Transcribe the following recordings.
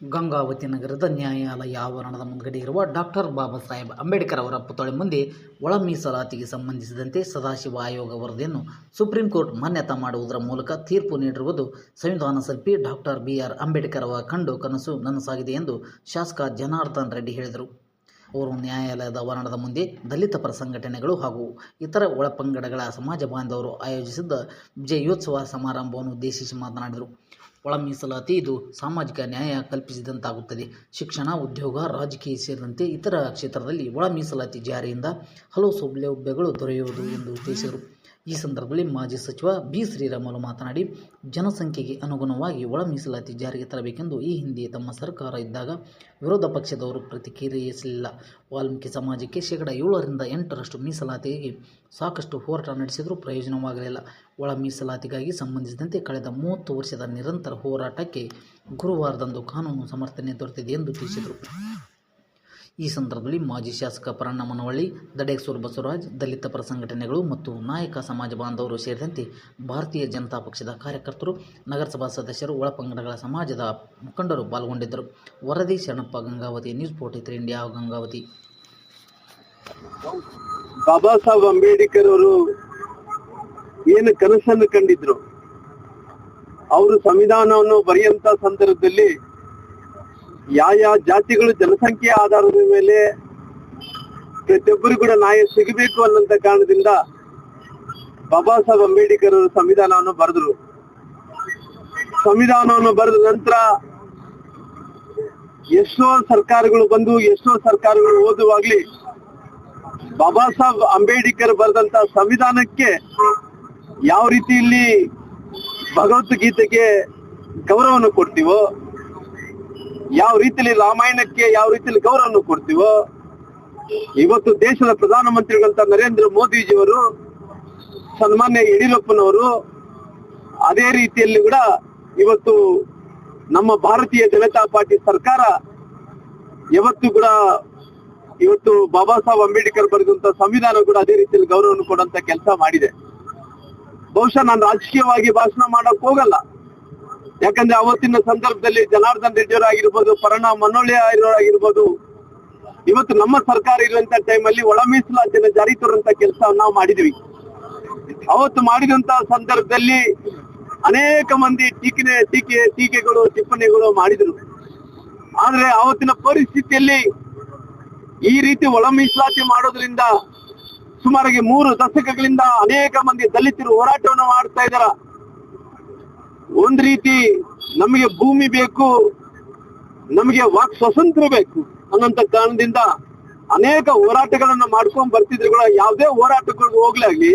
ಗಂಗಾವತಿ ನಗರದ ನ್ಯಾಯಾಲಯ ಆವರಣದ ಮುಂದ್ಗಡೆ ಇರುವ ಡಾಕ್ಟರ್ ಬಾಬಾ ಸಾಹೇಬ್ ಅಂಬೇಡ್ಕರ್ ಅವರ ಪುತ್ಥಳಿ ಮುಂದೆ ಒಳ ಮೀಸಲಾತಿಗೆ ಸಂಬಂಧಿಸಿದಂತೆ ಸದಾಶಿವ ಆಯೋಗ ವರದಿಯನ್ನು ಸುಪ್ರೀಂ ಕೋರ್ಟ್ ಮಾನ್ಯತಾ ಮಾಡುವುದರ ಮೂಲಕ ತೀರ್ಪು ನೀಡಿರುವುದು ಸಂವಿಧಾನ ಶಿಲ್ಪಿ ಡಾಕ್ಟರ್ ಬಿ ಆರ್ ಅಂಬೇಡ್ಕರ್ ಅವರ ಕಂಡು ಕನಸು ನನಸಾಗಿದೆ ಎಂದು ಶಾಸಕ ಜನಾರ್ದನ್ ರೆಡ್ಡಿ ಹೇಳಿದರು. ಅವರು ನ್ಯಾಯಾಲಯದ ಆವರಣದ ಮುಂದೆ ದಲಿತ ಪರ ಸಂಘಟನೆಗಳು ಹಾಗೂ ಇತರ ಒಳಪಂಗಡಗಳ ಸಮಾಜ ಬಾಂಧವರು ಆಯೋಜಿಸಿದ್ದ ವಿಜಯೋತ್ಸವ ಸಮಾರಂಭವನ್ನು ಉದ್ದೇಶಿಸಿ ಮಾತನಾಡಿದರು. ಒಳ ಮೀಸಲಾತಿ ಇದು ಸಾಮಾಜಿಕ ನ್ಯಾಯ ಕಲ್ಪಿಸಿದಂತಾಗುತ್ತದೆ. ಶಿಕ್ಷಣ, ಉದ್ಯೋಗ, ರಾಜಕೀಯ ಸೇರಿದಂತೆ ಇತರ ಕ್ಷೇತ್ರದಲ್ಲಿ ಒಳ ಮೀಸಲಾತಿ ಜಾರಿಯಿಂದ ಹಲವು ಸೌಲಭ್ಯಗಳು ದೊರೆಯುವುದು ಎಂದು ತಿಳಿಸಿದರು. ಈ ಸಂದರ್ಭದಲ್ಲಿ ಮಾಜಿ ಸಚಿವ ಬಿ ಶ್ರೀರಾಮುಲು ಮಾತನಾಡಿ, ಜನಸಂಖ್ಯೆಗೆ ಅನುಗುಣವಾಗಿ ಒಳ ಮೀಸಲಾತಿ ಜಾರಿಗೆ ತರಬೇಕೆಂದು ಈ ಹಿಂದೆ ತಮ್ಮ ಸರ್ಕಾರ ಇದ್ದಾಗ ವಿರೋಧ ಪಕ್ಷದವರು ಪ್ರತಿಕ್ರಿಯಿಸಲಿಲ್ಲ. ವಾಲ್ಮೀಕಿ ಸಮಾಜಕ್ಕೆ ಶೇಕಡ ಏಳರಿಂದ ಎಂಟರಷ್ಟು ಮೀಸಲಾತಿಗೆ ಸಾಕಷ್ಟು ಹೋರಾಟ ನಡೆಸಿದರೂ ಪ್ರಯೋಜನವಾಗಲಿಲ್ಲ. ಒಳ ಮೀಸಲಾತಿಗಾಗಿ ಸಂಬಂಧಿಸಿದಂತೆ ಕಳೆದ ಮೂವತ್ತು ವರ್ಷದ ನಿರಂತರ ಹೋರಾಟಕ್ಕೆ ಗುರುವಾರದಂದು ಕಾನೂನು ಸಮರ್ಥನೆ ದೊರೆತಿದೆ ಎಂದು ತಿಳಿಸಿದರು. ಈ ಸಂದರ್ಭದಲ್ಲಿ ಮಾಜಿ ಶಾಸಕ ಪರಣ್ಣ ಮನವಳ್ಳಿ ದಡೇಕ್ಸೂರ್ ಬಸವರಾಜ್, ದಲಿತ ಪರ ಸಂಘಟನೆಗಳು ಮತ್ತು ನಾಯಕ ಸಮಾಜ ಬಾಂಧವರು ಸೇರಿದಂತೆ ಭಾರತೀಯ ಜನತಾ ಪಕ್ಷದ ಕಾರ್ಯಕರ್ತರು, ನಗರಸಭಾ ಸದಸ್ಯರು, ಒಳಪಂಗಡಗಳ ಸಮಾಜದ ಮುಖಂಡರು ಪಾಲ್ಗೊಂಡಿದ್ದರು. ವರದಿ, Sharanappa Gangavati, news forty three India, Gangavati. Baba Saheb Ambedkar ಅವರು ಏನು ಕನಸನ್ನು ಕಂಡಿದ್ರು? ಅವರು ಸಂವಿಧಾನವನ್ನು ಬರೆಯಂತ ಸಂದರ್ಭದಲ್ಲಿ ಯಾವ ಯಾವ ಜಾತಿಗಳು ಜನಸಂಖ್ಯೆ ಆಧಾರದ ಮೇಲೆ ಪ್ರತಿಯೊಬ್ಬರು ಕೂಡ ನ್ಯಾಯ ಸಿಗಬೇಕು ಅನ್ನೋಂತ ಕಾರಣದಿಂದ ಬಾಬಾ ಸಾಹೇಬ್ ಅಂಬೇಡ್ಕರ್ ಅವರು ಸಂವಿಧಾನವನ್ನು ಬರೆದ್ರು. ಸಂವಿಧಾನವನ್ನು ಬರೆದ ನಂತರ ಎಷ್ಟೋ ಸರ್ಕಾರಗಳು ಬಂದು, ಎಷ್ಟೋ ಸರ್ಕಾರಗಳು ಓದುವಾಗ್ಲಿ ಬಾಬಾ ಸಾಹೇಬ್ ಅಂಬೇಡ್ಕರ್ ಬರೆದಂತ ಸಂವಿಧಾನಕ್ಕೆ ಯಾವ ರೀತಿಯಲ್ಲಿ ಭಗವದ್ಗೀತೆಗೆ ಗೌರವವನ್ನು ಕೊಡ್ತೀವೋ ಯಾವ ರೀತಿಲಿ ರಾಮಾಯಣಕ್ಕೆ ಯಾವ ರೀತಿಲಿ ಗೌರವವನ್ನು ಕೊಡ್ತೀವೋ, ಇವತ್ತು ದೇಶದ ಪ್ರಧಾನಮಂತ್ರಿಗಳಂತ ನರೇಂದ್ರ ಮೋದಿಜಿಯವರು, ಸನ್ಮಾನ್ಯ ಯಡಿಯೂರಪ್ಪನವರು, ಅದೇ ರೀತಿಯಲ್ಲಿ ಕೂಡ ಇವತ್ತು ನಮ್ಮ ಭಾರತೀಯ ಜನತಾ ಪಾರ್ಟಿ ಸರ್ಕಾರ ಯಾವತ್ತು ಕೂಡ ಇವತ್ತು ಬಾಬಾ ಸಾಹೇಬ್ ಅಂಬೇಡ್ಕರ್ ಬರೆದಂತ ಸಂವಿಧಾನ ಕೂಡ ಅದೇ ರೀತಿಯಲ್ಲಿ ಗೌರವವನ್ನು ಕೊಡುವಂತ ಕೆಲಸ ಮಾಡಿದೆ. ಬಹುಶಃ ನಾನು ರಾಜಕೀಯವಾಗಿ ಭಾಷಣ ಮಾಡಕ್ ಹೋಗಲ್ಲ. ಯಾಕಂದ್ರೆ ಅವತ್ತಿನ ಸಂದರ್ಭದಲ್ಲಿ ಜನಾರ್ದನ್ ರೆಡ್ಡಿ ಆಗಿರ್ಬೋದು, ಪರಣ ಮನೋಳಿ ಆಗಿರ್ಬೋದು, ಇವತ್ತು ನಮ್ಮ ಸರ್ಕಾರ ಇರುವಂತ ಟೈಮಲ್ಲಿ ಒಳ ಮೀಸಲಾತಿಯನ್ನು ಜಾರಿ ತರುವಂತ ಕೆಲಸ ನಾವು ಮಾಡಿದ್ವಿ. ಅವತ್ತು ಮಾಡಿದಂತ ಸಂದರ್ಭದಲ್ಲಿ ಅನೇಕ ಮಂದಿ ಟೀಕೆ ಟೀಕೆ, ಟೀಕೆಗಳು, ಟಿಪ್ಪಣಿಗಳು ಮಾಡಿದ್ರು. ಆದ್ರೆ ಅವತ್ತಿನ ಪರಿಸ್ಥಿತಿಯಲ್ಲಿ ಈ ರೀತಿ ಒಳ ಮೀಸಲಾತಿ ಮಾಡೋದ್ರಿಂದ ಸುಮಾರಿಗೆ ಮೂರು ದಶಕಗಳಿಂದ ಅನೇಕ ಮಂದಿ ದಲಿತರು ಹೋರಾಟವನ್ನು ಮಾಡ್ತಾ ಇದಾರ ಒಂದ್ ರೀತಿ ನಮಗೆ ಭೂಮಿ ಬೇಕು, ನಮಗೆ ವಾಕ್ ಸ್ವತಂತ್ರ ಬೇಕು ಅನ್ನಂತ ಕಾರಣದಿಂದ ಅನೇಕ ಹೋರಾಟಗಳನ್ನ ಮಾಡ್ಕೊಂಡ್ ಬರ್ತಿದ್ರು ಕೂಡ. ಯಾವುದೇ ಹೋರಾಟಗಳಿಗೆ ಹೋಗ್ಲಾಗ್ಲಿ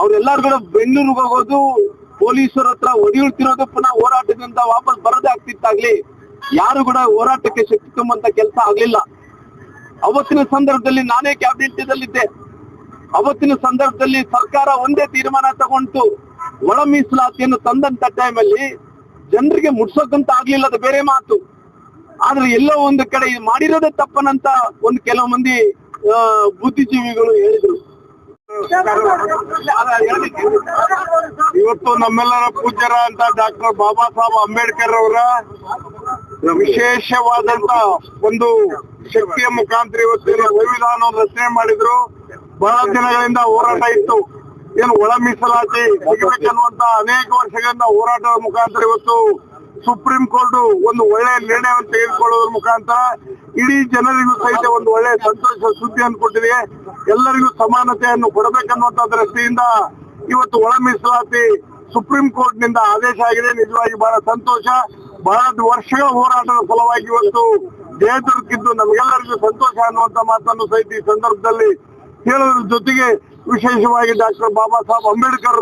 ಅವ್ರೆಲ್ಲಾರು ಕೂಡ ಬೆಂಗಳೂರಿಗೆ ಹೋಗೋದು, ಪೊಲೀಸರ ಹತ್ರ ಹೊಡಿಯುಳ್ತಿರೋದು ಪುನಃ ಹೋರಾಟದಿಂದ ವಾಪಸ್ ಬರೋದೇ ಆಗ್ತಿತ್ತಾಗ್ಲಿ, ಯಾರು ಕೂಡ ಹೋರಾಟಕ್ಕೆ ಶಕ್ತಿ ತುಂಬಂತ ಕೆಲಸ ಆಗ್ಲಿಲ್ಲ. ಅವತ್ತಿನ ಸಂದರ್ಭದಲ್ಲಿ ನಾನೇ ಕ್ಯಾಬಿನೆಟ್ ಅವತ್ತಿನ ಸಂದರ್ಭದಲ್ಲಿ ಸರ್ಕಾರ ಒಂದೇ ತೀರ್ಮಾನ ತಗೊಂಡು ಒಳ ಮೀಸಲಾತಿಯನ್ನು ತಂದಂತ ಟೈಮಲ್ಲಿ ಜನರಿಗೆ ಮುಟ್ಸೋಕಂತ ಆಗ್ಲಿಲ್ಲ ಅದು ಬೇರೆ ಮಾತು. ಆದ್ರೆ ಎಲ್ಲೋ ಒಂದು ಕಡೆ ಮಾಡಿರೋದೇ ತಪ್ಪನಂತ ಒಂದು ಕೆಲವು ಮಂದಿ ಬುದ್ಧಿಜೀವಿಗಳು ಹೇಳಿದ್ರು. ಇವತ್ತು ನಮ್ಮೆಲ್ಲರ ಪೂಜ್ಯರ ಅಂತ ಡಾಕ್ಟರ್ ಬಾಬಾ ಸಾಹೇಬ್ ಅಂಬೇಡ್ಕರ್ ಅವರ ವಿಶೇಷವಾದಂತ ಒಂದು ಶಕ್ತಿಯ ಮುಖಾಂತರ ಇವತ್ತು ಸಂವಿಧಾನ ರಚನೆ ಮಾಡಿದ್ರು. ಬಹಳ ದಿನಗಳಿಂದ ಹೋರಾಟ ಇತ್ತು. ಏನು ಒಳ ಮೀಸಲಾತಿ ಸಿಗಬೇಕನ್ನುವಂತ ಅನೇಕ ವರ್ಷಗಳಿಂದ ಹೋರಾಟದ ಮುಖಾಂತರ ಇವತ್ತು ಸುಪ್ರೀಂ ಕೋರ್ಟ್ ಒಂದು ಒಳ್ಳೆಯ ನಿರ್ಣಯವನ್ನು ತೆಗೆದುಕೊಳ್ಳೋದ್ರ ಮುಖಾಂತರ ಇಡೀ ಜನರಿಗೂ ಸಹಿತ ಒಂದು ಒಳ್ಳೆಯ ಸಂತೋಷ ಸುದ್ದಿಯನ್ನು ಕೊಟ್ಟಿದೆ. ಎಲ್ಲರಿಗೂ ಸಮಾನತೆಯನ್ನು ಕೊಡಬೇಕನ್ನುವಂತ ದೃಷ್ಟಿಯಿಂದ ಇವತ್ತು ಒಳ ಮೀಸಲಾತಿ ಸುಪ್ರೀಂ ಕೋರ್ಟ್ನಿಂದ ಆದೇಶ ಆಗಿದೆ. ನಿಜವಾಗಿ ಬಹಳ ಸಂತೋಷ. ಬಹಳ ವರ್ಷಗಳ ಹೋರಾಟದ ಫಲವಾಗಿ ಇವತ್ತು ಜಯ ದೊರಕಿದ್ದು ನಮಗೆಲ್ಲರಿಗೂ ಸಂತೋಷ ಅನ್ನುವಂತ ಮಾತನ್ನು ಸಹಿತ ಈ ಸಂದರ್ಭದಲ್ಲಿ ಹೇಳೋದ್ರ ಜೊತೆಗೆ ವಿಶೇಷವಾಗಿ ಡಾಕ್ಟರ್ ಬಾಬಾ ಸಾಹೇಬ್ ಅಂಬೇಡ್ಕರ್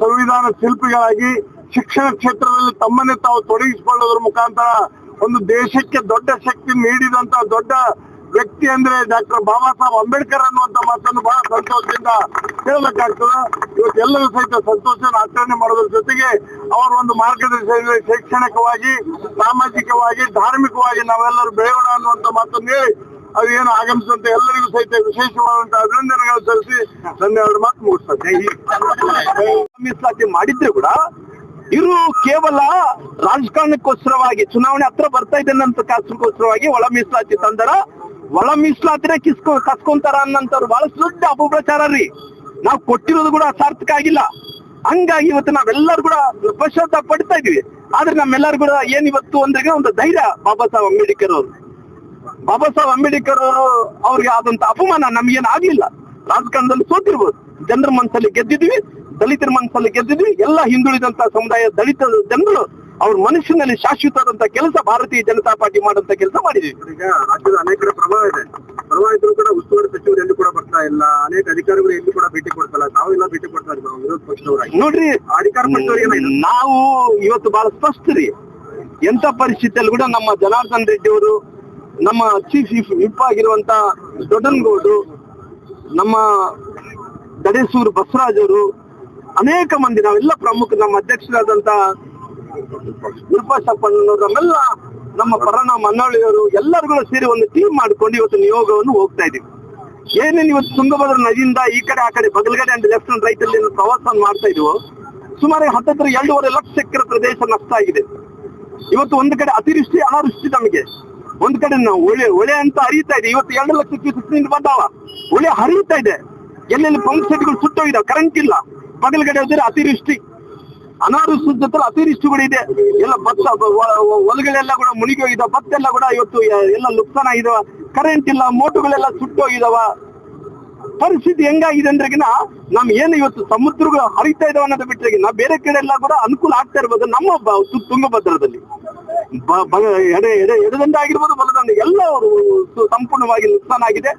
ಸಂವಿಧಾನ ಶಿಲ್ಪಿಗಳಾಗಿ ಶಿಕ್ಷಣ ಕ್ಷೇತ್ರದಲ್ಲಿ ತಮ್ಮನ್ನೇ ತಾವು ತೊಡಗಿಸಿಕೊಳ್ಳೋದ್ರ ಮುಖಾಂತರ ಒಂದು ದೇಶಕ್ಕೆ ದೊಡ್ಡ ಶಕ್ತಿ ನೀಡಿದಂತ ದೊಡ್ಡ ವ್ಯಕ್ತಿ ಅಂದ್ರೆ ಡಾಕ್ಟರ್ ಬಾಬಾ ಸಾಹೇಬ್ ಅಂಬೇಡ್ಕರ್ ಅನ್ನುವಂತ ಮಾತನ್ನು ಬಹಳ ಸಂತೋಷದಿಂದ ಹೇಳಬೇಕಾಗ್ತದೆ. ಇವತ್ತು ಎಲ್ಲರೂ ಸಹಿತ ಸಂತೋಷ ಆಚರಣೆ ಮಾಡೋದ್ರ ಜೊತೆಗೆ ಅವರ ಒಂದು ಮಾರ್ಗದರ್ಶನ ಶೈಕ್ಷಣಿಕವಾಗಿ, ಸಾಮಾಜಿಕವಾಗಿ, ಧಾರ್ಮಿಕವಾಗಿ ನಾವೆಲ್ಲರೂ ಬೆಳೆಯೋಣ ಅನ್ನುವಂತ ಮಾತನ್ನು ಹೇಳಿ ಅದು ಏನು ಆಗಮಿಸುವಂತ ಎಲ್ಲರಿಗೂ ಸಹಿತ ವಿಶೇಷವಾದಂತಹ ಅಭಿನಂದನೆಗಳು ಸಲ್ಲಿಸಿ ನನ್ನ ಎರಡು ಮಾತು ಮುಗಿಸ್ತಾರೆ ಮಾಡಿದ್ರೆ ಕೂಡ ಇವರು ಕೇವಲ ರಾಜಕಾರಣಕ್ಕೋಸ್ಕರವಾಗಿ, ಚುನಾವಣೆ ಹತ್ರ ಬರ್ತಾ ಇದೆ ಅಂತ ಕಾರಣಕ್ಕೋಸ್ಕರವಾಗಿ ಒಳ ಮೀಸಲಾತಿ ತಂದರ, ಒಳ ಮೀಸಲಾತಿನೇ ಕಿಸ್ಕೊ, ಕಸ್ಕೊಂತಾರ ಅನ್ನಂತವ್ರು ಬಹಳ ದೊಡ್ಡ ಅಪಪ್ರಚಾರ ರೀ. ನಾವು ಕೊಟ್ಟಿರೋದು ಕೂಡ ಸಾರ್ಥಕ ಆಗಿಲ್ಲ. ಹಂಗಾಗಿ ಇವತ್ತು ನಾವೆಲ್ಲರೂ ಕೂಡ ಪಶ್ಚಾತ್ತಾಪ ಪಡ್ತಾ ಇದೀವಿ. ಆದ್ರೆ ನಮ್ಮೆಲ್ಲರೂ ಕೂಡ ಏನ್ ಇವತ್ತು ಅಂದ್ರೆ ಒಂದು ಧೈರ್ಯ ಬಾಬಾ ಸಾಹೇಬ್ ಅಂಬೇಡ್ಕರ್ ಅವರು. ಬಾಬಾ ಸಾಹೇಬ್ ಅಂಬೇಡ್ಕರ್ ಅವರು ಅವ್ರಿಗೆ ಆದಂತ ಅಪಮಾನ ನಮ್ಗೇನ್ ಆಗ್ಲಿಲ್ಲ ರಾಜಕಾರಣದಲ್ಲಿ ಸೋತಿರ್ಬೋದು. ಜನರ ಮನಸ್ಸಲ್ಲಿ ಗೆದ್ದಿದ್ವಿ ದಲಿತರ ಮನಸ್ಸಲ್ಲಿ ಗೆದ್ದಿದ್ವಿ ಎಲ್ಲ ಹಿಂದುಳಿದಂತ ಸಮುದಾಯ ದಲಿತ ಜನರು ಅವ್ರ ಮನುಷ್ಯನಲ್ಲಿ ಶಾಶ್ವತವಾದಂತ ಕೆಲಸ ಭಾರತೀಯ ಜನತಾ ಪಾರ್ಟಿ ಮಾಡಂತ ಕೆಲಸ ಮಾಡಿದ್ವಿ. ಈಗ ರಾಜ್ಯದ ಅನೇಕರ ಪ್ರಭಾವ ಇದೆ. ಪ್ರಭಾವ ಇದ್ರು ಕೂಡ ಉಸ್ತುವಾರಿ ಸಚಿವರು ಎಲ್ಲಿ ಕೂಡ ಬರ್ತಾ ಇಲ್ಲ. ಅನೇಕ ಅಧಿಕಾರಿಗಳು ಎಲ್ಲಿ ಕೂಡ ಭೇಟಿ ಕೊಡ್ತಲ್ಲ ನಾವು ಎಲ್ಲ ಭೇಟಿ ಕೊಡ್ತಾ ನಾವು ವಿರೋಧ ಪಕ್ಷದವರಾಗಿ. ನೋಡ್ರಿ ಅಧಿಕಾರ ಪಕ್ಷದವರಿಗೆ? ನಾವು ಇವತ್ತು ಬಹಳ ಸ್ಪಷ್ಟ ರೀ ಎಂತ ಪರಿಸ್ಥಿತಿಯಲ್ಲಿ ಕೂಡ ನಮ್ಮ ಜನಾರ್ದನ್ ರೆಡ್ಡಿ ಅವರು ನಮ್ಮ ಚೀಫ್ ವಿಪ್ ಆಗಿರುವಂತ ದೊಡ್ಡನಗೌಡು ನಮ್ಮ ಗಡೇಸೂರು ಬಸವರಾಜ್ ಅವರು ಅನೇಕ ಮಂದಿ ನಾವೆಲ್ಲ ಪ್ರಮುಖ ನಮ್ಮ ಅಧ್ಯಕ್ಷರಾದಂತ ಗುರುಪಾಶಪ್ಪನವರಲ್ಲ ನಮ್ಮೆಲ್ಲ ನಮ್ಮ ಪರಣ ಮನ್ನಳಿಯವರು ಎಲ್ಲರಿಗೂ ಸೇರಿ ಒಂದು ಟೀಮ್ ಮಾಡ್ಕೊಂಡು ಇವತ್ತು ನಿಯೋಗವನ್ನು ಹೋಗ್ತಾ ಇದೀವಿ ಏನೇನು ಇವತ್ತು ತುಂಗಭದ್ರ ನದಿಯಿಂದ ಈ ಕಡೆ ಆ ಕಡೆ ಬಗಲ್ಗಡೆ ಅಂಡ್ ಲೆಫ್ಟ್ ಅಂಡ್ ರೈಟ್ ಅಲ್ಲಿ ಪ್ರವಾಸ ಮಾಡ್ತಾ ಇದೀವೋ, ಸುಮಾರು ಹತ್ತತ್ರ ಎರಡೂವರೆ ಲಕ್ಷ ಎಕರೆ ಪ್ರದೇಶ ನಷ್ಟ ಆಗಿದೆ. ಇವತ್ತು ಒಂದು ಕಡೆ ಅತಿವೃಷ್ಟಿ, ಅನಾವೃಷ್ಟಿ ನಮಗೆ. ಒಂದ್ ಕಡೆ ನಾವು ಒಳೆ ಅಂತ ಹರಿಯುತ್ತಾ ಇದೆ. ಇವತ್ತು ಎರಡು ಲಕ್ಷ ಕ್ಯೂಸೆಕ್ ಬಂದಾವ. ಒಳೆ ಹರಿಯುತ್ತಾ ಇದೆ. ಎಲ್ಲೆಲ್ಲಿ ಪಂಪ್ ಸೆಟ್ಗಳು ಸುಟ್ಟೋಗಿದಾವೆ ಕರೆಂಟ್ ಇಲ್ಲ. ಪಗಲ್ಗಡೆ ಹೋದ್ರೆ ಅತಿವೃಷ್ಟಿ. ಅನಾವೃಷ್ಟಿ ಜೊತೆ ಅತಿವೃಷ್ಟಿ ಕೂಡ ಇದೆ. ಎಲ್ಲ ಭತ್ತ ಹೊಲಗಳೆಲ್ಲ ಕೂಡ ಮುಳುಗಿ ಹೋಗಿದಾವ. ಭತ್ತ ಎಲ್ಲ ಕೂಡ ಇವತ್ತು ಎಲ್ಲ ನುಕ್ಸಾನ ಆಗಿದಾವ ಕರೆಂಟ್ ಇಲ್ಲ. ಮೋಟುಗಳೆಲ್ಲ ಸುಟ್ಟೋಗಿದಾವ ಪರಿಸ್ಥಿತಿ ಹೆಂಗಾಗಿದೆ ಅಂದ್ರೆಗಿನ ನಮ್ ಏನು ಇವತ್ತು ಸಮುದ್ರಗಳು ಹರಿತಾ ಇದಾವ ಅನ್ನೋದು ಬಿಟ್ಟರೆ ಬೇರೆ ಕಡೆ ಎಲ್ಲ ಕೂಡ ಅನುಕೂಲ ಆಗ್ತಾ ಇರ್ಬೋದು ನಮ್ಮ ತುಂಗಭದ್ರದಲ್ಲಿ. ಎಡೆ ಎಡೆ ಎಡದಂಡ ಆಗಿರ್ಬೋದು ಬಲದಂಡ ಎಲ್ಲ ಅವರು ಸಂಪೂರ್ಣವಾಗಿ ನುಕ್ಸಾನ ಆಗಿದೆ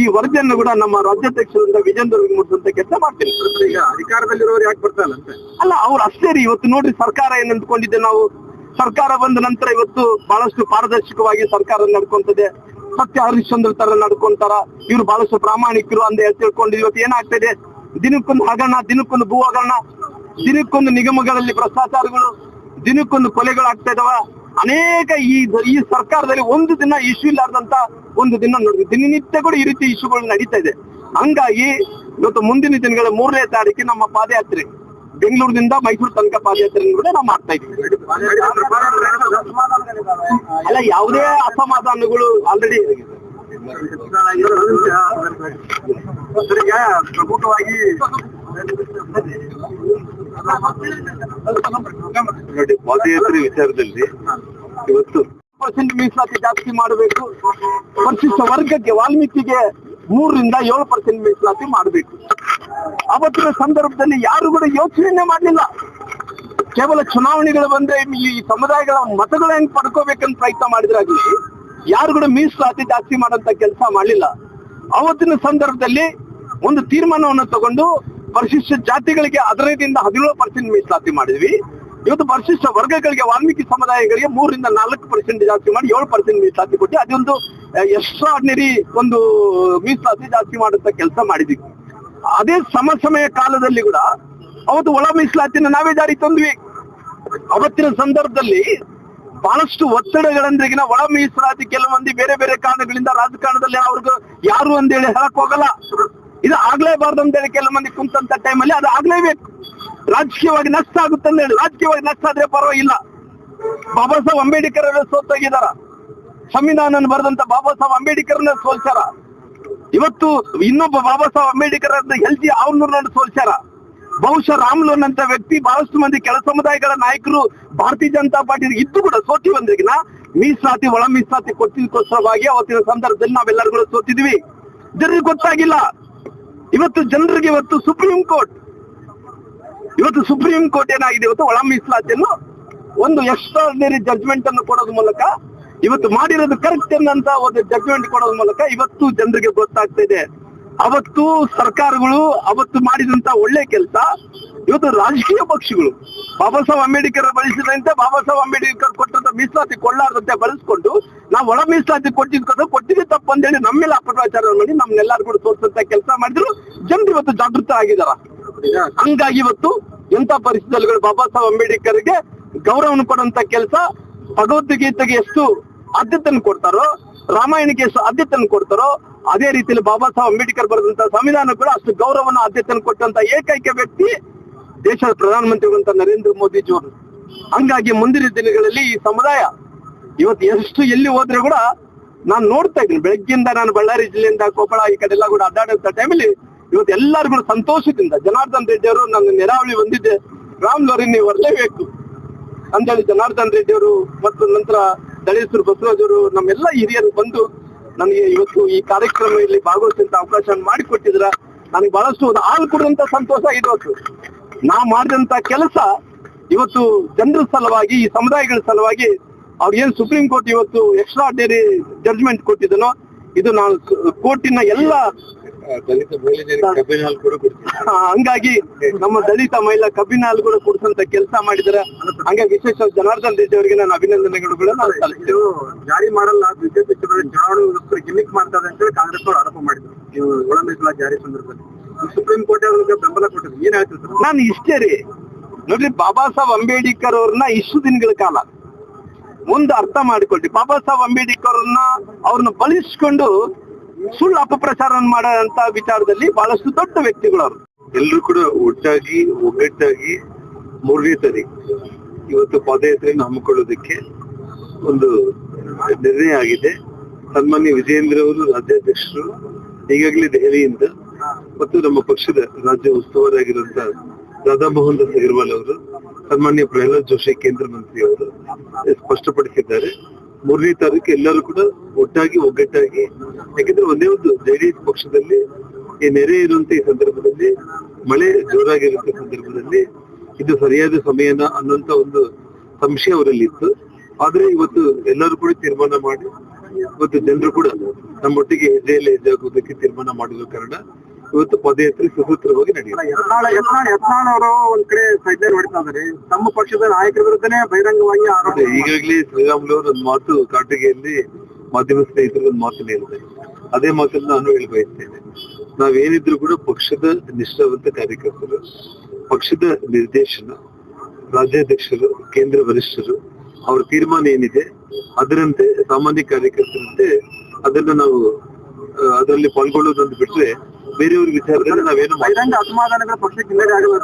ಈ ವರದಿಯನ್ನು ಕೂಡ ನಮ್ಮ ರಾಜ್ಯಾಧ್ಯಕ್ಷರಿಂದ ವಿಜೇಂದ್ರ ಮುಟ್ಟುವಂತ ಕೆಲಸ ಮಾಡ್ತೀನಿ ಈಗ ಅಧಿಕಾರದಲ್ಲಿರೋರು ಯಾಕೆ ಬರ್ತಾ ಇಲ್ಲ ಅಂತ? ಅಲ್ಲ ಅವ್ರು ಅಷ್ಟೇ ರೀ ಇವತ್ತು ನೋಡ್ರಿ ಸರ್ಕಾರ ಏನ್ ಅಂದ್ಕೊಂಡಿದ್ದೆ ನಾವು. ಸರ್ಕಾರ ಬಂದ ನಂತರ ಇವತ್ತು ಬಹಳಷ್ಟು ಪಾರದರ್ಶಕವಾಗಿ ಸರ್ಕಾರ ನಡ್ಕೊಂತದೆ. ಸತ್ಯ ಹರಿಶ್ಚಂದ್ರ ತರ ನಡ್ಕೊಂತಾರ. ಇವ್ರು ಬಹಳಷ್ಟು ಪ್ರಾಮಾಣಿಕರು ಅಂತ ಹೇಳಿ ತಿಳ್ಕೊಂಡು ಇವತ್ತು ಏನಾಗ್ತದೆ ದಿನಕ್ಕೊಂದು ಹಗರಣ ದಿನಕ್ಕೊಂದು ಭೂ ಹಗರಣ ದಿನಕ್ಕೊಂದು ನಿಗಮಗಳಲ್ಲಿ ಭ್ರಷ್ಟಾಚಾರಗಳು ದಿನಕ್ಕೊಂದು ಕೊಲೆಗಳಾಗ್ತಾ ಇದಾವ. ಅನೇಕ ಈ ಈ ಸರ್ಕಾರದಲ್ಲಿ ಒಂದು ದಿನ ಇಶ್ಯೂ ಇಲ್ಲಾರ್ದಂತ ಒಂದು ದಿನ ನೋಡಿದ್ವಿ ದಿನನಿತ್ಯ ಕೂಡ ಈ ರೀತಿ ಇಶ್ಯೂಗಳು ನಡೀತಾ ಇದೆ. ಹಂಗಾಗಿ ಇವತ್ತು ಮುಂದಿನ ದಿನಗಳ ಮೂರನೇ ತಾರೀಕಿಗೆ ನಮ್ಮ ಪಾದಯಾತ್ರೆ. ಬೆಂಗಳೂರಿನಿಂದ ಮೈಸೂರು ತನಕ ಪಾದಯಾತ್ರೆ ಕೂಡ ನಾವು ಮಾಡ್ತಾ ಇದ್ದೀವಿ. ಅಲ್ಲ, ಯಾವುದೇ ಅಸಮಾಧಾನಗಳು ಆಲ್ರೆಡಿ ಪ್ರಮುಖವಾಗಿ ಪಾದಯಾತ್ರೆ ವಿಚಾರದಲ್ಲಿ ಪರ್ಸೆಂಟ್ ಮೀಸಲಾತಿ ಜಾಸ್ತಿ ಮಾಡಬೇಕು. ಪರಿಶಿಷ್ಟ ವರ್ಗಕ್ಕೆ ವಾಲ್ಮೀಕಿಗೆ ಮೂರರಿಂದ ಏಳು ಪರ್ಸೆಂಟ್ ಮೀಸಲಾತಿ ಮಾಡಬೇಕು. ಅವತ್ತಿನ ಸಂದರ್ಭದಲ್ಲಿ ಯಾರು ಕೂಡ ಯೋಚನೆ ಮಾಡಲಿಲ್ಲ. ಕೇವಲ ಚುನಾವಣೆಗಳು ಬಂದ್ರೆ ಈ ಸಮುದಾಯಗಳ ಮತಗಳು ಹೆಂಗ್ ಪಡ್ಕೋಬೇಕಂತ ಪ್ರಯತ್ನ ಮಾಡಿದ್ರಾಗ್ಲಿ ಯಾರು ಕೂಡ ಮೀಸಲಾತಿ ಜಾಸ್ತಿ ಮಾಡೋಂತ ಕೆಲಸ ಮಾಡಲಿಲ್ಲ. ಅವತ್ತಿನ ಸಂದರ್ಭದಲ್ಲಿ ಒಂದು ತೀರ್ಮಾನವನ್ನು ತಗೊಂಡು ಪರಿಶಿಷ್ಟ ಜಾತಿಗಳಿಗೆ ಹದಿನೈದರಿಂದ ಹದಿನೇಳು ಪರ್ಸೆಂಟ್ ಮೀಸಲಾತಿ ಮಾಡಿದ್ವಿ. ಇವತ್ತು ಪರಿಶಿಷ್ಟ ವರ್ಗಗಳಿಗೆ ವಾಲ್ಮೀಕಿ ಸಮುದಾಯಗಳಿಗೆ ಮೂರರಿಂದ ನಾಲ್ಕು ಪರ್ಸೆಂಟ್ ಜಾಸ್ತಿ ಮಾಡಿ ಏಳು ಪರ್ಸೆಂಟ್ ಮೀಸಲಾತಿ ಕೊಟ್ಟು ಅದೊಂದು ಎಕ್ಸ್ಟ್ರಾರ್ಡಿನರಿ ಒಂದು ಮೀಸಲಾತಿ ಜಾಸ್ತಿ ಮಾಡುವಂತ ಕೆಲಸ ಮಾಡಿದ್ವಿ. ಅದೇ ಸಮಸಮಯ ಕಾಲದಲ್ಲಿ ಕೂಡ ಅವತ್ತು ಒಳ ಮೀಸಲಾತಿನ ನಾವೇ ಜಾರಿ ತಂದ್ವಿ. ಅವತ್ತಿನ ಸಂದರ್ಭದಲ್ಲಿ ಬಹಳಷ್ಟು ಒತ್ತಡಗಳಂದ್ರೆಗಿನ ಒಳ ಮೀಸಲಾತಿ ಕೆಲವೊಂದಿ ಬೇರೆ ಬೇರೆ ಕಾರಣಗಳಿಂದ ರಾಜಕಾರಣದಲ್ಲಿ ಅವ್ರಿಗೆ ಯಾರು ಅಂತ ಹೇಳಿ ಹೇಳಕ್ ಹೋಗಲ್ಲ. ಇದು ಆಗ್ಲೇಬಾರ್ದು ಅಂತೇಳಿ ಕೆಲವು ಮಂದಿ ಕುಂತಂತ ಟೈಮಲ್ಲಿ ಅದು ಆಗ್ಲೇಬೇಕು. ರಾಜಕೀಯವಾಗಿ ನಷ್ಟ ಆಗುತ್ತೆ ಅಂತ ಹೇಳಿ, ರಾಜಕೀಯವಾಗಿ ನಷ್ಟ ಆದ್ರೆ ಪರವಾಗಿಲ್ಲ. ಬಾಬಾ ಸಾಹೇಬ್ ಅಂಬೇಡ್ಕರ್ ಅವರು ಸೋತೋಗಿದಾರ ಸಂವಿಧಾನ ಬರೆದಂತ ಬಾಬಾ ಸಾಹೇಬ್ ಅಂಬೇಡ್ಕರ್ನ ಸೋಲ್ಸಾರ ಇವತ್ತು ಇನ್ನೊಬ್ಬ ಬಾಬಾ ಸಾಹೇಬ್ ಅಂಬೇಡ್ಕರ್ ಎಲ್ ಜಿ ಅವ್ರನ್ನ ಸೋಲ್ಸ್ಯಾರ. ಬಹುಶಃ ರಾಮ್ಲೋನ್ ಅಂತ ವ್ಯಕ್ತಿ ಬಹಳಷ್ಟು ಮಂದಿ ಕೆಲ ಸಮುದಾಯಗಳ ನಾಯಕರು, ಭಾರತೀಯ ಜನತಾ ಪಾರ್ಟಿ ಇದ್ದು ಕೂಡ ಸೋತಿ ಬಂದ್ರಿಗಿನ ಮೀಸಲಾತಿ, ಒಳ ಮೀಸಲಾತಿ ಕೊಟ್ಟಿದ್ದಕ್ಕೋಸ್ಕರವಾಗಿ ಅವತ್ತಿನ ಸಂದರ್ಭದಲ್ಲಿ ನಾವೆಲ್ಲರೂ ಕೂಡ ಸೋತಿದ್ವಿ. ಜನರಿಗೆ ಗೊತ್ತಾಗಿಲ್ಲ. ಇವತ್ತು ಜನರಿಗೆ ಇವತ್ತು ಸುಪ್ರೀಂ ಕೋರ್ಟ್ ಇವತ್ತು ಸುಪ್ರೀಂ ಕೋರ್ಟ್ ಏನಾಗಿದೆ? ಇವತ್ತು ಒಳ ಮೀಸಲಾತಿಯನ್ನು ಒಂದು ಎಕ್ಸ್ಟ್ರಾರ್ಡಿನರಿ ಜಡ್ಜ್ಮೆಂಟ್ ಅನ್ನು ಕೊಡೋದ್ ಮೂಲಕ, ಇವತ್ತು ಮಾಡಿರೋದು ಕರೆಕ್ಟ್ ಎಂದಂತ ಒಂದು ಜಡ್ಜ್ಮೆಂಟ್ ಕೊಡೋದ್ ಮೂಲಕ ಇವತ್ತು ಜನರಿಗೆ ಗೊತ್ತಾಗ್ತಾ ಇದೆ. ಅವತ್ತು ಸರ್ಕಾರಗಳು, ಅವತ್ತು ಮಾಡಿದಂತ ಒಳ್ಳೆ ಕೆಲಸ, ಇವತ್ತು ರಾಜಕೀಯ ಪಕ್ಷಗಳು. ಬಾಬಾ ಸಾಹೇಬ್ ಅಂಬೇಡ್ಕರ್ ಬಳಸಿದಂತೆ ಬಾಬಾ ಸಾಹೇಬ್ ಅಂಬೇಡ್ಕರ್ ಕೊಟ್ಟಂತ ಮೀಸಲಾತಿ ಕೊಳ್ಳಾರ್ದಂತೆ ಬಳಸ್ಕೊಂಡು ನಾವು ಒಳ ಮೀಸಲಾತಿ ಕೊಟ್ಟಿದ್ದು ಕೊಟ್ಟಿದ್ದೆ ತಪ್ಪು ಅಂತೇಳಿ ನಮ್ಮೆಲ್ಲ ಅಪಪ್ರಚಾರ ಮಾಡಿ ನಮ್ನೆಲ್ಲರೂ ಕೂಡ ತೋರಿಸಂತ ಕೆಲಸ ಮಾಡಿದ್ರು. ಜನರು ಇವತ್ತು ಜಾಗೃತ ಆಗಿದಾರ ಹಂಗಾಗಿ ಇವತ್ತು ಎಂತ ಪರಿಸ್ಥಿತಿಗಳು ಬಾಬಾ ಸಾಹೇಬ್ ಅಂಬೇಡ್ಕರ್ಗೆ ಗೌರವವನ್ನು ಕೊಡುವಂತ ಕೆಲಸ ಭಗವದ್ಗೀತೆಗೆ ಎಷ್ಟು ಆದ್ಯತೆಯನ್ನು ಕೊಡ್ತಾರೋ, ರಾಮಾಯಣಕ್ಕೆ ಎಷ್ಟು ಆದ್ಯತೆಯನ್ನು ಕೊಡ್ತಾರೋ, ಅದೇ ರೀತಿಯಲ್ಲಿ ಬಾಬಾ ಸಾಹೇಬ್ ಅಂಬೇಡ್ಕರ್ ಬರೆದಂತ ಸಂವಿಧಾನ ಕೂಡ ಅಷ್ಟು ಗೌರವನ ಆದ್ಯತೆಯನ್ನು ಕೊಟ್ಟಂತ ಏಕೈಕ ವ್ಯಕ್ತಿ ದೇಶದ ಪ್ರಧಾನಮಂತ್ರಿಗಳಂತ ನರೇಂದ್ರ ಮೋದಿಜಿಯವರು. ಹಂಗಾಗಿ ಮುಂದಿನ ದಿನಗಳಲ್ಲಿ ಈ ಸಮುದಾಯ ಇವತ್ತು ಎಷ್ಟು ಎಲ್ಲಿ ಹೋದ್ರೆ ಕೂಡ ನಾನು ನೋಡ್ತಾ ಇದ್ದೀನಿ. ಬೆಳಗ್ಗಿಂದ ನಾನು ಬಳ್ಳಾರಿ ಜಿಲ್ಲೆಯಿಂದ ಕೊಪ್ಪಳ ಈ ಕಡೆ ಎಲ್ಲ ಕೂಡ ಅಡ್ಡಾಡುವಂತ ಟೈಮಲ್ಲಿ ಇವತ್ತು ಎಲ್ಲರಿಗೂ ಸಂತೋಷದಿಂದ ಜನಾರ್ದನ್ ರೆಡ್ಡಿ ಅವರು ನನ್ನ ನೆರಾವಳಿ ಬಂದಿದ್ದೆ ಲೋರಿ ನೀವು ಬರಲೇಬೇಕು ಅಂತೇಳಿ ಜನಾರ್ದನ್ ರೆಡ್ಡಿ ಅವರು ಮತ್ತು ನಂತರ ದಳೇಶ್ವರ ಬಸವರಾಜ್ ಅವರು ನಮ್ಮೆಲ್ಲ ಹಿರಿಯರು ಬಂದು ನನಗೆ ಇವತ್ತು ಈ ಕಾರ್ಯಕ್ರಮ ಇಲ್ಲಿ ಭಾಗವಹಿಸುವಂತ ಅವಕಾಶ ಮಾಡಿಕೊಟ್ಟಿದ್ರ. ನನಗೆ ಬಹಳಷ್ಟು ಒಂದು ಹಾಲು ಕೊಡುವಂತ ಸಂತೋಷ ಇವತ್ತು. ನಾ ಮಾಡಿದಂತ ಕೆಲಸ ಇವತ್ತು ಜನರ ಸಲುವಾಗಿ, ಈ ಸಮುದಾಯಗಳ ಸಲುವಾಗಿ ಅವ್ರು ಏನ್ ಸುಪ್ರೀಂ ಕೋರ್ಟ್ ಇವತ್ತು ಎಕ್ಸ್ಟ್ರಾ ಆರ್ಡಿನರಿ ಜಡ್ಜ್ಮೆಂಟ್ ಕೊಟ್ಟಿದ್ದನೋ ಇದು ನಾನು ಕೋರ್ಟಿನ ಎಲ್ಲ ಹಂಗಾಗಿ ನಮ್ಮ ದಲಿತ ಮಹಿಳಾ ಕಬ್ಬಿನ ಹಾಲು ಕೂಡ ಕೊಡಿಸಂತ ಕೆಲಸ ಮಾಡಿದ್ರೆ ಹಂಗಾಗಿ ವಿಶೇಷ ಜನಾರ್ದನ್ ರೆಡ್ಡಿ ಅವರಿಗೆ ನಾನು ಅಭಿನಂದನೆಗಳು ಜಾರಿ ಮಾಡಲ್ಲ ಬಿಜೆಪಿ ಚುನಾವಣೆ ಗಿಮಿಕ್ ಮಾಡ್ತಾರೆ ಅಂತ ಹೇಳಿ ಕಾಂಗ್ರೆಸ್ ಅವರು ಆರೋಪ ಮಾಡಿದ್ರು. ನೀವು ಒಳ ಮೀಸಲಾತಿ ಜಾರಿ ಸಂದರ್ಭದಲ್ಲಿ. ಸುಪ್ರೀಂ ಕೋರ್ಟ್ ಅವ್ರಿಗೆ ಬೆಂಬಲ ಕೊಟ್ಟಿದ್ರು. ಏನ್ ಹೇಳ್ತೀವಿ ನಾನು ಇಷ್ಟೇ ರೀ. ನೋಡ್ರಿ ಬಾಬಾ ಸಾಹೇಬ್ ಅಂಬೇಡ್ಕರ್ ಅವ್ರನ್ನ ಇಷ್ಟು ದಿನಗಳ ಕಾಲ ಮುಂದೆ ಅರ್ಥ ಮಾಡಿಕೊಳ್ಳಿ. ಬಾಬಾ ಸಾಹೇಬ್ ಅಂಬೇಡ್ಕರ್ ಅವ್ರನ್ನ ಬಳಸಿಕೊಂಡು ಸುಳ್ಳು ಅಪಪ್ರಚಾರ ಮಾಡಂತ ವಿಚಾರದಲ್ಲಿ ಬಹಳಷ್ಟು ದೊಡ್ಡ ವ್ಯಕ್ತಿಗಳು ಅವರು ಎಲ್ಲರೂ ಕೂಡ ಒಟ್ಟಾಗಿ, ಒಗ್ಗಟ್ಟಾಗಿ ಮೂರನೇ ತಾರೀಕು ಇವತ್ತು ಪಾದಯಾತ್ರೆಯನ್ನು ಹಮ್ಮಿಕೊಳ್ಳೋದಕ್ಕೆ ಒಂದು ನಿರ್ಣಯ ಆಗಿದೆ. ಸನ್ಮಾನ್ಯ ವಿಜಯೇಂದ್ರ ಅವರು, ರಾಜ್ಯಾಧ್ಯಕ್ಷರು, ಈಗಾಗಲೇ ದೆಹಲಿಯಿಂದ ಮತ್ತು ನಮ್ಮ ಪಕ್ಷದ ರಾಜ್ಯ ಉಸ್ತುವಾರಿಯಾಗಿರುವಂತ ರಾಧಾಮೋಹನ್ ದಾಸ್ ಅಗರ್ವಾಲ್ ಅವರು ಸನ್ಮಾನ್ಯ ಪ್ರಹ್ಲಾದ್ ಜೋಶಿ ಕೇಂದ್ರ ಮಂತ್ರಿ ಅವರು ಸ್ಪಷ್ಟಪಡಿಸಿದ್ದಾರೆ. ಮೂರನೇ ತಾರೀಕು ಎಲ್ಲರೂ ಕೂಡ ಒಟ್ಟಾಗಿ, ಒಗ್ಗಟ್ಟಾಗಿ, ಯಾಕೆಂದ್ರೆ ಒಂದೇ ಒಂದು ಜೆಡಿಎಸ್ ಪಕ್ಷದಲ್ಲಿ ಈ ನೆರೆ ಇರುವಂತ ಈ ಸಂದರ್ಭದಲ್ಲಿ, ಮಳೆ ಜೋರಾಗಿರುವಂತ ಸಂದರ್ಭದಲ್ಲಿ ಇದು ಸರಿಯಾದ ಸಮಯನ ಅನ್ನೋಂತ ಒಂದು ಸಂಶಯ ಅವರಲ್ಲಿ ಇತ್ತು ಆದ್ರೆ ಇವತ್ತು ಎಲ್ಲರೂ ಕೂಡ ತೀರ್ಮಾನ ಮಾಡಿ, ಇವತ್ತು ಜನರು ಕೂಡ ನಮ್ಮೊಟ್ಟಿಗೆ ಹೆಜ್ಜೆಯಲ್ಲಿ ಹೆಜ್ಜೆ ಹಾಕೋದಕ್ಕೆ ತೀರ್ಮಾನ ಮಾಡಿರೋ ಕಾರಣ ಇವತ್ತು ಪದಯಾತ್ರೆ ಸುಸೂತ್ರವಾಗಿ ನಡೆಯುತ್ತೆ. ಯತ್ನಾಳ್ ಅವರು ಒಂದ್ ಕಡೆ ಹೊಡಿತಾ ಇದಾರೆ ತಮ್ಮ ಪಕ್ಷದ ನಾಯಕರ ವಿರುದ್ಧನೇ ಬಹಿರಂಗವಾಗಿ ಆರೋಪ ಈಗಾಗಲೇ ಶ್ರೀರಾಮುಲು ಅವರು ಒಂದು ಮಾತು ಕಾಟಿಗೆಯಲ್ಲಿ ಮಾಧ್ಯಮ ಸ್ನೇಹಿತರು ಒಂದು ಮಾತು ಹೇಳಿದೆ. ಅದೇ ಮಾತನ್ನು ನಾನು ಹೇಳಿ ಬಯಸ್ತೇನೆ ನಾವೇನಿದ್ರು ಕೂಡ ಪಕ್ಷದ ನಿಷ್ಠಾವಂತ ಕಾರ್ಯಕರ್ತರು ಪಕ್ಷದ ನಿರ್ದೇಶನ ರಾಜ್ಯಾಧ್ಯಕ್ಷರು ಕೇಂದ್ರ ವರಿಷ್ಠರು ಅವ್ರ ತೀರ್ಮಾನ ಏನಿದೆ ಅದರಂತೆ ಸಾಮಾನ್ಯ ಕಾರ್ಯಕರ್ತರಂತೆ ಅದನ್ನ ನಾವು ಅದರಲ್ಲಿ ಪಾಲ್ಗೊಳ್ಳೋದೊಂದು ಬಿಟ್ರೆ ಬೇರೆಯವ್ರ ವಿಚಾರದಲ್ಲಿ ನಾವೇನು. ಬಹಿರಂಗ ಅಸಮಾಧಾನಗಳ ಪಕ್ಷಕ್ಕೆ ಹಿನ್ನಡೆ ಆಗಲ್ಲ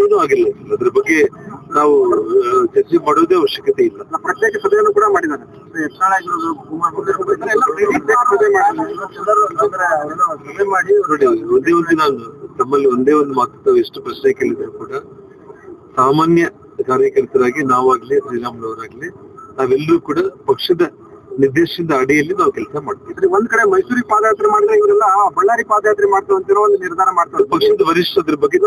ಏನೂ ಆಗಿಲ್ಲ. ಅದ್ರ ಬಗ್ಗೆ ನಾವು ಚರ್ಚೆ ಮಾಡೋದೇ ಅವಶ್ಯಕತೆ ಇಲ್ಲ. ಪ್ರತ್ಯೇಕ ಸಭೆಯನ್ನು ಕೂಡ ಮಾಡಿದ್ದಾರೆ. ಸಭೆ ಮಾಡಿ ನೋಡಿ ಒಂದೇ ಒಂದು ನಾನು ತಮ್ಮಲ್ಲಿ ಒಂದೇ ಒಂದು ಮಾತು ತಾವು ಎಷ್ಟು ಪ್ರಶ್ನೆ ಕೇಳಿದ್ರು ಕೂಡ ಸಾಮಾನ್ಯ ಕಾರ್ಯಕರ್ತರಾಗಿ ನಾವಾಗ್ಲಿ ಶ್ರೀರಾಮುಲವರಾಗ್ಲಿ ನಾವೆಲ್ಲರೂ ಕೂಡ ಪಕ್ಷದ ನಿರ್ದೇಶನದ ಅಡಿಯಲ್ಲಿ ನಾವು ಕೆಲಸ ಮಾಡ್ತೀವಿ. ಒಂದ್ ಕಡೆ ಮೈಸೂರಿಗೆ ಪಾದಯಾತ್ರೆ ಮಾಡಿದ್ರೆ ಇವರೆಲ್ಲ ಬಳ್ಳಾರಿ ಪಾದಯಾತ್ರೆ ಮಾಡ್ತೇವೆ ಅಂತಿರೋ ಒಂದು ನಿರ್ಧಾರ ಮಾಡ್ತಾರೆ. ಪಕ್ಷದ ವರಿಷ್ಠ ಅದ್ರ ಬಗ್ಗೆ?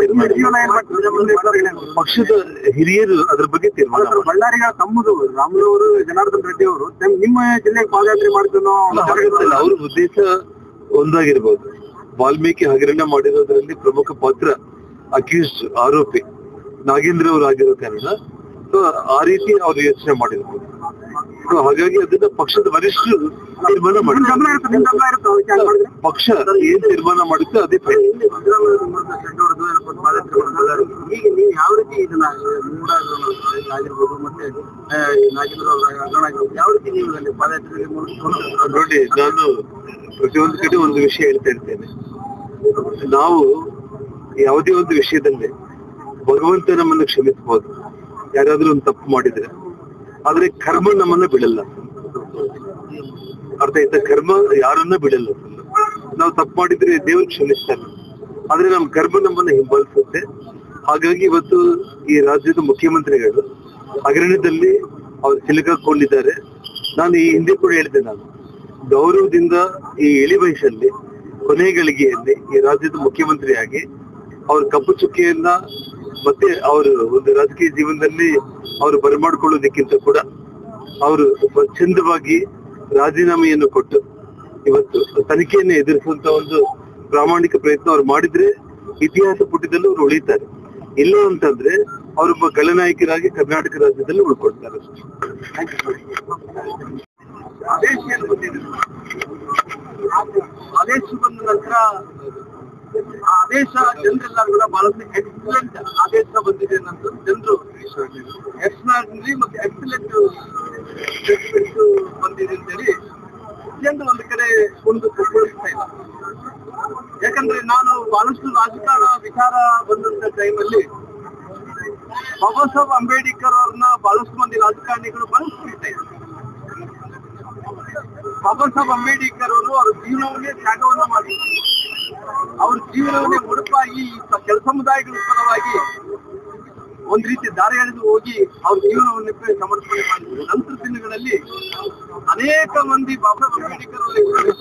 ಪಕ್ಷದ ಹಿರಿಯರು ಅದ್ರ ಬಗ್ಗೆ ತೀರ್ಮಾನ ಬಳ್ಳಾರಿಗ ತಮ್ಮದು ರಾಮುಲು ಅವರು ಜನಾರ್ದನ್ ರೆಡ್ಡಿ ಅವರು ನಿಮ್- ನಿಮ್ಮ ಜಿಲ್ಲೆಗೆ ಪಾದಯಾತ್ರೆ ಮಾಡ್ತಾರೆ ಅವ್ರ ಉದ್ದೇಶ ಒಂದಾಗಿರ್ಬೋದು. ವಾಲ್ಮೀಕಿ ಹಗರಣ ಮಾಡಿರೋದ್ರಲ್ಲಿ ಪ್ರಮುಖ ಪಾತ್ರ ಅಕ್ಯೂಸ್ಡ್ ಆರೋಪಿ ನಾಗೇಂದ್ರ ಅವರು ಆಗಿರೋ ಕಾರಣ ಸೊ ಆ ರೀತಿ ಅವರು ಯೋಚನೆ ಮಾಡಿದ್ರು. ಸೊ ಹಾಗಾಗಿ ಅದನ್ನ ಪಕ್ಷದ ವರಿಷ್ಠರು ತೀರ್ಮಾನ ಮಾಡಿದ್ರು? ಪಕ್ಷ ಏನ್ ತೀರ್ಮಾನ ಮಾಡುತ್ತೆ ಅದೇ ಯಾವ ರೀತಿ ಇದನ್ನ ನೋಡಿ ನಾನು ಪ್ರತಿಯೊಂದು ಕಡೆ ಒಂದು ವಿಷಯ ಹೇಳ್ತಾ ಇರ್ತೇನೆ. ನಾವು ಯಾವುದೇ ಒಂದು ವಿಷಯದಲ್ಲಿ ಭಗವಂತ ನಮ್ಮನ್ನು ಕ್ಷಮಿಸಬಹುದು ಯಾರಾದ್ರೂ ಒಂದು ತಪ್ಪು ಮಾಡಿದ್ರೆ, ಆದ್ರೆ ಕರ್ಮ ನಮ್ಮನ್ನ ಬಿಡಲ್ಲ. ಅರ್ಥ ಆಯ್ತಾ? ಕರ್ಮ ಯಾರನ್ನ ಬಿಡಲ್ಲ. ನಾವು ತಪ್ಪು ಮಾಡಿದ್ರೆ ದೇವರು ಕ್ಷಮಿಸ್ತಾನೆ. ಆದ್ರೆ ನಮ್ಮ ಕರ್ಮ ನಮ್ಮನ್ನ ಹಿಂಬಾಲಿಸುತ್ತೆ. ಹಾಗಾಗಿ ಇವತ್ತು ಈ ರಾಜ್ಯದ ಮುಖ್ಯಮಂತ್ರಿಗಳು ಹಗರಣದಲ್ಲಿ ಅವ್ರು ಸಿಲುಕಾಕೊಂಡಿದ್ದಾರೆ ನಾನು ಈ ಹಿಂದೆ ಕೂಡ ಹೇಳಿದೆ ನಾನು. ಗೌರವದಿಂದ ಈ ಇಳಿ ವಯಸ್ಸಲ್ಲಿ ಕೊನೆ ಗಳಿಗೆಯಲ್ಲಿ ಈ ರಾಜ್ಯದ ಮುಖ್ಯಮಂತ್ರಿಯಾಗಿ ಅವ್ರ ಕಪ್ಪು ಚುಕ್ಕಿಯನ್ನ ಮತ್ತೆ ಅವರು ಒಂದು ರಾಜಕೀಯ ಜೀವನದಲ್ಲಿ ಅವರು ಬರಮಾಡ್ಕೊಳ್ಳೋದಕ್ಕಿಂತ ಕೂಡ ಅವರು ಸ್ವಚ್ಛಂದವಾಗಿ ರಾಜೀನಾಮೆಯನ್ನು ಕೊಟ್ಟು ಇವತ್ತು ತನಿಖೆಯನ್ನು ಎದುರಿಸುವಂತ ಒಂದು ಪ್ರಾಮಾಣಿಕ ಪ್ರಯತ್ನ ಅವ್ರು ಮಾಡಿದ್ರೆ ಇತಿಹಾಸ ಪುಟದಲ್ಲಿ ಅವ್ರು ಉಳಿತಾರೆ. ಇಲ್ಲ ಅಂತಂದ್ರೆ ಅವರೊಬ್ಬ ಕಲನಾಯಕರಾಗಿ ಕರ್ನಾಟಕ ರಾಜ್ಯದಲ್ಲಿ ಉಳ್ಕೊಳ್ತಾರೆ. ಆದೇಶ ಬಂದ ನಂತರ ಆ ಆದೇಶ ಜನರೆಲ್ಲ ಕೂಡ ಬಹಳಷ್ಟು ಎಕ್ಸಲೆಂಟ್ ಆದೇಶ ಬಂದಿದೆ ಅಂತ ಜನರು ಎಕ್ಸ್ಟ್ರಾರ್ಡಿನರಿ ಮತ್ತೆ ಎಕ್ಸಲೆಂಟ್ ಜಡ್ಜ್ಮೆಂಟ್ ಬಂದಿದೆ ಅಂತೇಳಿ ಜನರು ಒಂದು ಕಡೆ ಒಂದು ಕೊಡಿಸ್ತಾ ಇಲ್ಲ. ಯಾಕಂದ್ರೆ ನಾನು ಬಹಳಷ್ಟು ರಾಜಕಾರಣ ವಿಚಾರ ಬಂದಂತ ಟೈಮಲ್ಲಿ ಬಾಬಾ ಸಾಹೇಬ್ ಅಂಬೇಡ್ಕರ್ ಅವ್ರನ್ನ ಬಹಳಷ್ಟು ಮಂದಿ ರಾಜಕಾರಣಿಗಳು ಬಳಸ್ಕೊಳ್ತಾ ಇದ್ದಾರೆ ಬಾಬಾ ಸಾಹೇಬ್ ಅಂಬೇಡ್ಕರ್ ಅವರು ಅವ್ರ ಜೀವನವನ್ನೇ ತ್ಯಾಗವನ್ನ ಮಾಡಿದ್ರು. ಅವ್ರ ಜೀವನವನ್ನೇ ಮುಡುಪಾಗಿ ಕೆಲ ಸಮುದಾಯಗಳ ಪರವಾಗಿ ಒಂದ್ ರೀತಿ ದಾರಿ ಎಳೆದು ಹೋಗಿ ಅವ್ರ ಜೀವನವನ್ನು ಸಮರ್ಪಣೆ ಮಾಡಿದ್ರು. ನಂತರ ದಿನಗಳಲ್ಲಿ ಅನೇಕ ಮಂದಿ ಬಾಬಾ ಸಾಹೇಬ್ ಅಂಬೇಡ್ಕರ್ ಅವರಲ್ಲಿ